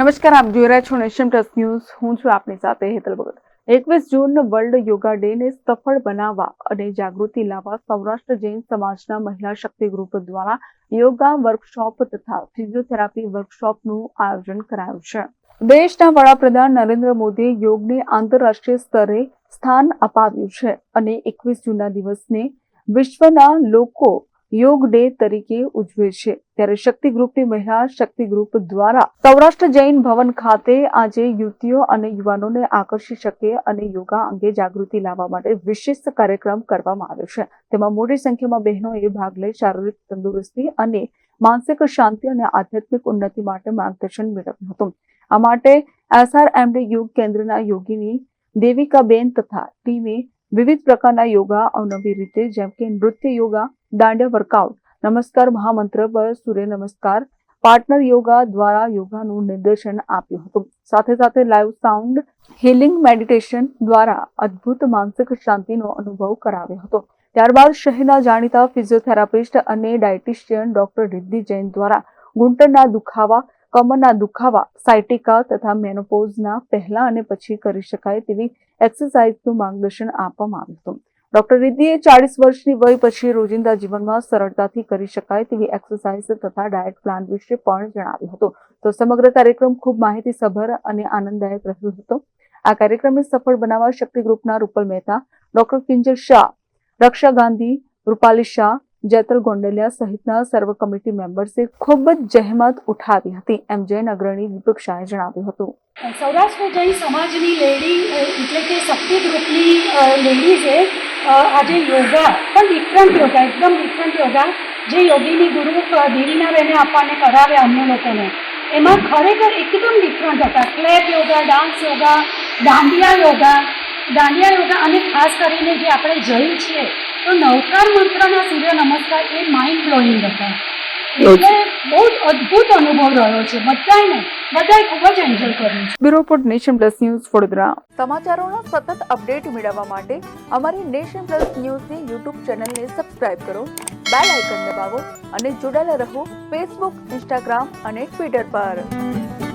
નમસ્કાર, આપ જોઈ રહ્યા છો નેશન પ્લસ ન્યૂઝ. હું છું આપની સાથે હેતલ ભગત. એકવીસ જૂન વર્લ્ડ યોગા ડે ને સફળ બનાવવા અને જાગૃતિ લાવવા સૌરાષ્ટ્ર જૈન સમાજના મહિલા શક્તિ ગ્રુપ દ્વારા યોગા વર્કશોપ તથા ફિઝિયોથેરાપી વર્કશોપનું આયોજન કરાયું છે. દેશના વડાપ્રધાન નરેન્દ્ર મોદીએ યોગને આંતરરાષ્ટ્રીય સ્તરે સ્થાન અપાવ્યું છે અને એકવીસ જૂનના દિવસને વિશ્વના લોકો યોગ ડે તરીકે ઉજવે છે. ત્યારે શક્તિ ગ્રુપની મહિલા શક્તિ ગ્રુપ દ્વારા સૌરાષ્ટ્ર જૈન ભવન ખાતે આજે યુવતીઓ અને યુવાનોને આકર્ષી શકે અને યોગા અંગે જાગૃતિ લાવવા માટે વિશિષ્ટ કાર્યક્રમ કરવામાં આવ્યો છે. તેમાં મોટી સંખ્યામાં બહેનોએ ભાગ લઈ શારીરિક તંદુરસ્તી અને માનસિક શાંતિ અને આધ્યાત્મિક ઉન્નતિ માટે માર્ગદર્શન મેળવ્યું હતું. આ માટે એસઆરએમડી યોગ કેન્દ્રના યોગીની દેવિકાબેન તથા ટીમે વિવિધ પ્રકારના યોગા અવનવી રીતે, જેમ કે નૃત્ય યોગા, દાંડિયા વર્કઆઉટ, નમસ્કાર મહામંત્ર પર સૂર્ય નમસ્કાર, પાર્ટનર યોગા દ્વારા યોગાનું નિર્દેશન આપ્યું હતું. સાથે સાથે લાઈવ સાઉન્ડ હિલિંગ મેડિટેશન દ્વારા અદ્ભુત માનસિક શાંતિનો અનુભવ કરાવ્યો હતો. ત્યારબાદ શહેરના જાણીતા ફિઝિયોથેરાપિસ્ટ અને ડાયટિશિયન ડોક્ટર રિદ્ધિ જૈન દ્વારા ઘૂંટણના દુખાવા કમરના દુખાવા, સાયટિકા તથા મેનોપોઝના પહેલા અને પછી કરી શકાય તેવી એક્સરસાઇઝનું માર્ગદર્શન આપવામાં આવ્યું હતું. ડોક્ટર રિદ્ધિએ ચાળીસ વર્ષની વય પછી રોજિંદા જીવનમાં સરળતાથી કરી શકાય તેવી એક્સરસાઇઝ તથા ડાયટ પ્લાન વિશે પણ જણાવ્યું હતું. તો સમગ્ર કાર્યક્રમ ખૂબ માહિતીસભર અને આનંદદાયક રહ્યો હતો. આ કાર્યક્રમને સફળ બનાવવા શક્તિ ગ્રુપના રૂપલ મહેતા, ડોક્ટર કિંજલ શાહ, રક્ષા ગાંધી, રૂપાલી શાહ જેતલ ગોંડલિયા સહિતના સર્વ કમિટી મેમ્બર્સે ખૂબ જ જહેમત ઉઠાવી હતી એમ જૈન અગ્રણી દીપક શાહે જણાવ્યું હતું. સૌરાષ્ટ્ર જૈન સમાજની લેડી એટલે કે શક્તિ ગ્રુપની લેડીઝે આજે યોગા પણ ડિફરન્ટ યોગા એકદમ ડિફરન્ટ યોગા જે યોગીની ગુરુ અ, દેવીના બેને આપણને કરાવ્યા અમને લોકોને. એમાં ખરેખર એકદમ ડિફરન્ટ હતા. ક્લેપ યોગા ડાન્સ યોગા દાંડિયા યોગા દાંડિયા યોગા અને ખાસ કરીને જે આપણે જઈ છીએ તો નવકાર મંત્રના સૂર્ય નમસ્કાર એ માઇન્ડ બ્લોઈંગ હતા. એટલે બહુ જ અદ્ભુત અનુભવ રહ્યો છે. બધાને બધાએ ખૂબ જ એન્જોય કર્યું છે. Bureau report Nation Plus News Vadodara. સમાચારોના સતત અપડેટ મેળવવા માટે અમારી નેશન પ્લસ ન્યૂઝની યુટ્યુબ ચેનલને સબસ્ક્રાઇબ કરો બેલ આઇકન દબાવો અને જોડાયેલા રહો ફેસબુક ઇન્સ્ટાગ્રામ અને ટ્વિટર પર.